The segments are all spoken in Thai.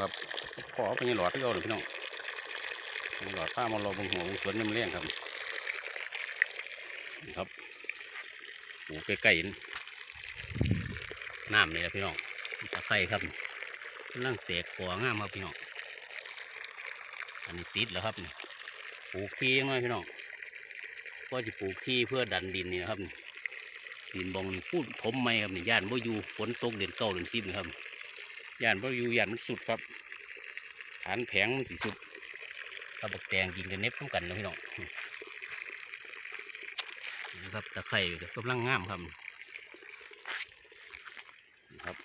ครับขอไปยังหลอดที่เอาเลยพี่น้องยังหลอดผ้ามารอบงหัวบงสวนน้ำเลี้ยงครับนี่ครับปลูกใกล้ๆน,น้ำนี่แหละพี่น้องตะไคร้ครับกำลังแตกขัวงามครับพี่น้องอันนี้ติดแล้วครับนี่ปลูกที่น้อยพี่น้องก็จะปลูกที่เพื่อดันดินนี่นะครับดินบองพูดผมไม่ครับนี่ย่านว่าอยู่ฝนตกเดือนเก้าเดือนสิบนะครับ ย่านบ่อยู่ย่านมันสุดครับ ฐานแผงมันสิสุดกระบอกแตงกินกันเน็บต้องกันนะพี่น้องนี่ครับตะไคร่ก็กำลังงามครับนะครับ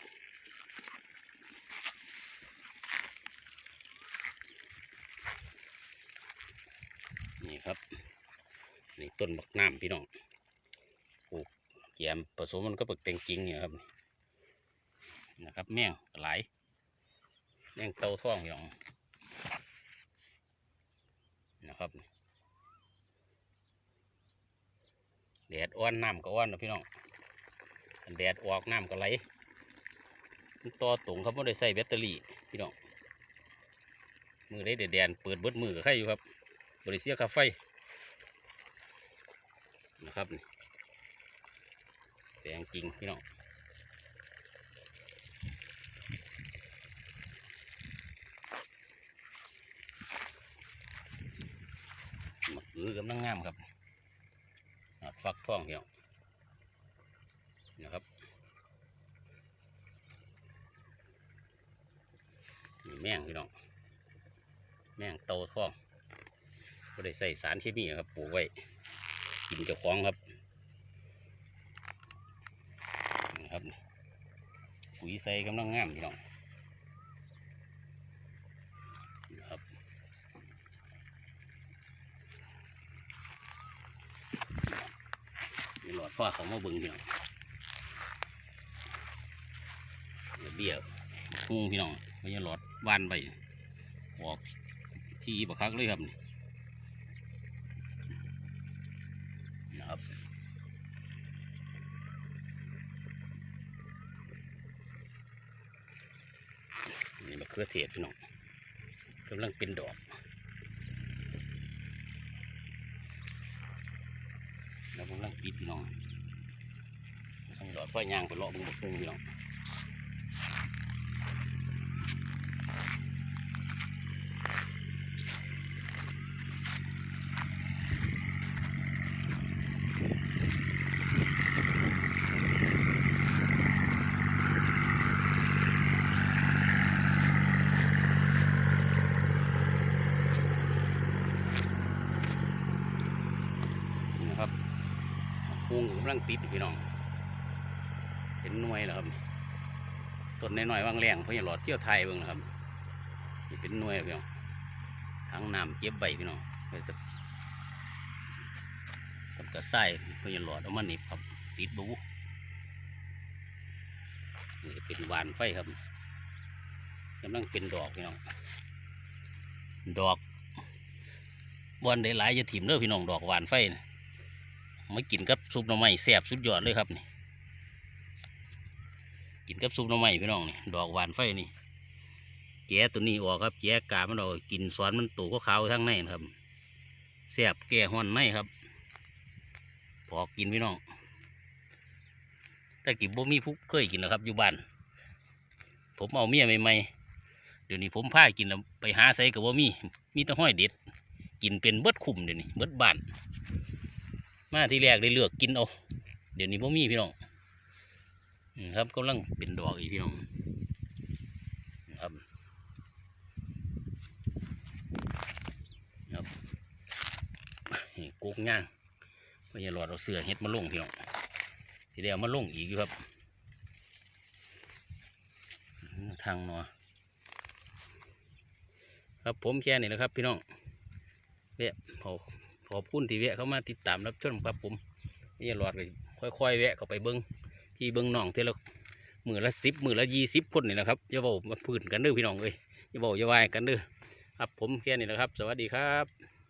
นี่ครับนี่ต้นบักน้ำพี่น้องปลูกแจมผสมมันก็บักแตงจริงเนี่ยครับ นะครับแมงหลายแมงเตาท่องอย่างนะครับแดดอ้อนน้ำก็อ้อนนะพี่น้องแดดออกน้ำก็ไหลมันต่อตรงครับไม่ได้ใส่แบตเตอรี่พี่น้องมือได้แดดๆเปิดเบิดมือกับใครอยู่ครับ บริเสียคาไฟนะครับนี่แดงจริงพี่น้อง ถือกำลังงามครับฟักทองเหี่ยวนะครับนี่แมงพี่น้องแมงเต่าทองก็ได้ใส่สารเคมีครับปลูกไว้กินเจ้าของครับนะครับปุ๋ยใส่กำลังงามพี่น้องนะครับ มี หลอดฟ้าเขามาเบิ่งพี่น้องเดี๋ยวเบี้ยพุ่งพี่น้องไม่ใช่หลอดบานไปออกที่บักคักเลยครับนี่นะครับนี่มะเขือเทศพี่น้องกำลังเป็นดอก แล้วผม กำลังปิดพี่น้องทางดอดไฟยางไปเลาะเบึงบกตึงพี่น้อง พุงกำลังติดพี่น้องเห็นหน่วยแล้วครับต้นน้อยๆว่างแรงเพราะอย่าหลอดเที่ยวไทยเบิ่งนะครับนี่เป็นหน่วยพี่น้องทั้งน้ำเก็บใบพี่น้องไปกับกับกระไส้เพราะอย่าหลอดเอามาหนีบครับ ติดบูนี่เป็นหวานไฟครับกำลังเป็นดอกพี่น้อง ดอกบอนได้หลายจะถิ่มเด้อพี่น้องดอกหวานไฟนะ มากินกับซุปหน่อไม้แซ่บสุดยอดเลยครับนี่กินกับซุปหน่อไม้พี่น้องนี่ดอกหวานไฟนี่แกะตัวนี้ออกครับแกะกามันออกกินสวนมันตูก็ขาวทั้งในนครับแซ่บแก่ห้อนในครับปอกกินพี่น้องแต่กินบ่มีผู้เคยกินนะครับ อยู่บ้านผมเอาเมียใหม่ๆเดี๋ยวนี้ผมพากินไปหาใส่กับบ่มีมีแต่ห้อยเด็ด กินเป็นเบิดคุ้มเดี๋ยวนี้เบิดบ้าน มาที่แรกได้เลือกกินเอาเดี๋ยวนี้พ่มีพี่น้องครับกำลังเป็นดอกอีกพี่น้องครับครับกุกย่างไม่ใช่หลอดเอาเสือเฮ็ดมาลงพี่น้องทีเดียวมาลงอีกครับทางหนอครับผมแค่นี้แหละครับพี่น้องเวียพอ ขอบคุณที่แวะเข้ามาติดตามรับชมครับผมนี่หลอดเลยค่อยๆแวะเข้าไปเบิ้งที่เบิ้งน้องเทละมือละสิบมือละยี่สิบคนนี่นะครับอย่าบอกมาพื้นกันเด้อพี่น้องเอ้ยอย่าบอกอย่าวายกันเด้อครับผมแค่นี้นะครับ สวัสดีครับ